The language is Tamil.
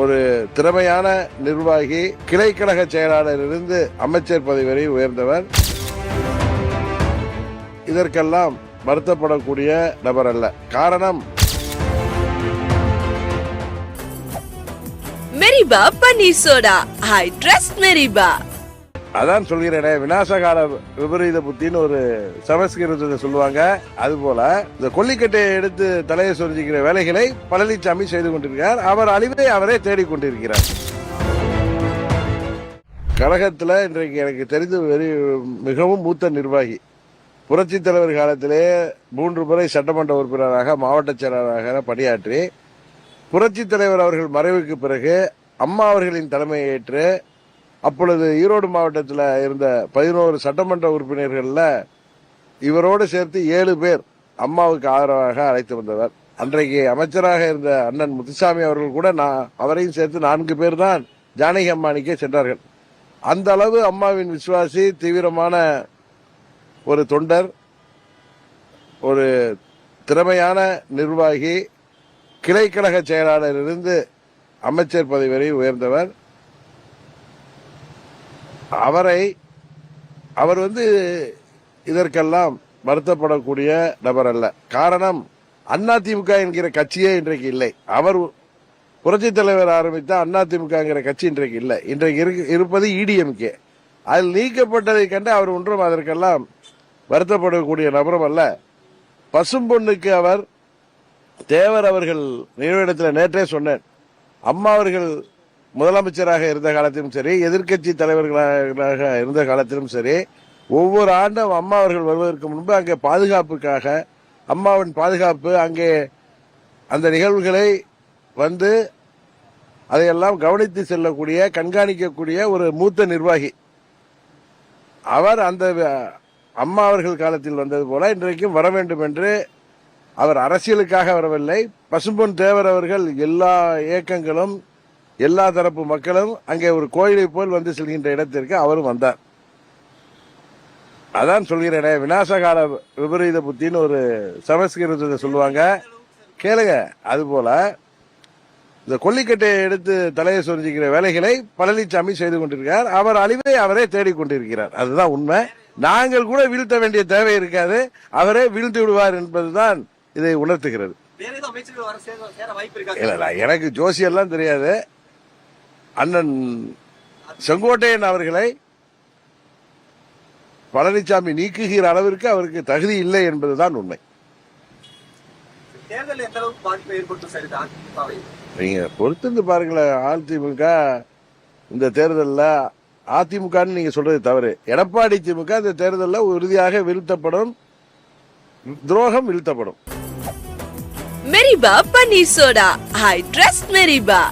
ஒரு திறமையான நிர்வாகி கிளைக்கழக செயலாளர் இருந்து அமைச்சர் பதவி வரை உயர்ந்தவர். இதற்கெல்லாம் வருத்தப்படக்கூடிய நபர் அல்ல. காரணம்? மெரிபா பன்னீர் சோடா ஐ ட்ரஸ்ட் மெரிபா அதான் சொல்கிறேனே விநாசகால விபரீத புத்தின்னு ஒரு சமஸ்கிருதத்தை சொல்லுவாங்க. அதுபோல இந்த கொல்லிக்கட்டையை எடுத்து தலையை சொரிஞ்சிக்கிற வேலைகளை பழனிசாமி செய்து கொண்டிருக்கிறார். அவர் அழிவை அவரே தேடிக்கொண்டிருக்கிறார் கழகத்தில் இன்றைக்கு எனக்கு தெரிந்து வெறி மிகவும் மூத்த நிர்வாகி. புரட்சி தலைவர் காலத்திலே மூன்று முறை சட்டமன்ற உறுப்பினராக மாவட்ட செயலாளராக பணியாற்றி புரட்சி தலைவர் அவர்கள் மறைவுக்கு பிறகு அம்மா அவர்களின் தலைமையை ஏற்று அப்பொழுது ஈரோடு மாவட்டத்தில் இருந்த பதினோரு சட்டமன்ற உறுப்பினர்களில் இவரோடு சேர்த்து ஏழு பேர் அம்மாவுக்கு ஆதரவாக அழைத்து வந்தவர். அன்றைக்கு அமைச்சராக இருந்த அண்ணன் முத்துசாமி அவர்கள் கூட நான் அவரையும் சேர்த்து நான்கு பேர் தான் ஜானகி அம்மானிக்கே சென்றார்கள். அந்த அளவு அம்மாவின் விசுவாசி தீவிரமான ஒரு தொண்டர் ஒரு திறமையான நிர்வாகி கிளைக்கழக செயலாளர் இருந்து அமைச்சர் பதவி வரை உயர்ந்தவர். அவரை அவர் வந்து இதற்கெல்லாம் வருத்தப்படக்கூடிய நபர் அல்ல. காரணம் அதிமுக என்கிற கட்சியே இன்றைக்கு இல்லை. அவர் புரட்சி தலைவர் ஆரம்பித்த அதிமுக என்கிற கட்சி இன்றைக்கு இல்லை. இன்றைக்கு இருப்பது இடிஎம்கே அதில் நீக்கப்பட்டதை கண்டு அவர் ஒன்றும் அதற்கெல்லாம் வருத்தப்படக்கூடிய நபரும் அல்ல. பசும் பொண்ணுக்கு அவர் தேவர் அவர்கள் நினைவிடத்தில் நேற்றே சொன்னேன். அம்மா அவர்கள் முதலமைச்சராக இருந்த காலத்திலும் சரி எதிர்க்கட்சி தலைவர்களாக இருந்த காலத்திலும் சரி ஒவ்வொரு ஆண்டும் அம்மா அவர்கள் வருவதற்கு முன்பு அங்கே பாதுகாப்புக்காக அம்மாவின் பாதுகாப்பு அங்கே அந்த நிகழ்வுகளை வந்து அதையெல்லாம் கவனித்து செல்லக்கூடிய கண்காணிக்கக்கூடிய ஒரு மூத்த நிர்வாகி. அவர் அந்த அம்மா அவர்கள் காலத்தில் வந்தது போல இன்றைக்கும் வர வேண்டும் என்று அவர் அரசியலுக்காக வரவில்லை. பசும்பொன் தேவர் அவர்கள் எல்லா இயக்கங்களும் எல்லா தரப்பு மக்களும் அங்கே ஒரு கோயிலை போல் வந்து செல்கின்ற இடத்திற்கு அவரும் வந்தார். அதான் சொல்கிறேனே விநாசகால விபரீத புத்தின்னு ஒரு சமஸ்கிருதத்தை சொல்லுவாங்க. கேளுங்க அதுபோல இந்த கொல்லிக்கட்டையை எடுத்து தலையை சொரிஞ்சிக்கிற வேலைகளை பழனிசாமி செய்து கொண்டிருக்கிறார். அவர் அழிவை அவரே தேடிக்கொண்டிருக்கிறார் அதுதான் உண்மை. நாங்கள் கூட வீழ்த்த வேண்டிய தேவை இருக்காது. அவரே வீழ்த்து விடுவார் என்பதுதான் இதை உணர்த்துகிறது. எனக்கு ஜோசியெல்லாம் தெரியாது. அண்ணன் செங்கோட்டையன் அவர்களை பழனிசாமி நீக்குகிற அளவிற்கு அவருக்கு தகுதி இல்லை என்பதுதான் உண்மை. நீங்க பொறுத்திருந்து பாருங்களேன் அதிமுக இந்த தேர்தலில் அதிமுகன்னு நீங்க சொல்றது தவறு. எடப்பாடி திமுக இந்த தேர்தலில் உறுதியாக வீழ்த்தப்படும் துரோகம் வீழ்த்தப்படும். மெரிபா பன்னீர் சோடா. I trust மெரிபா.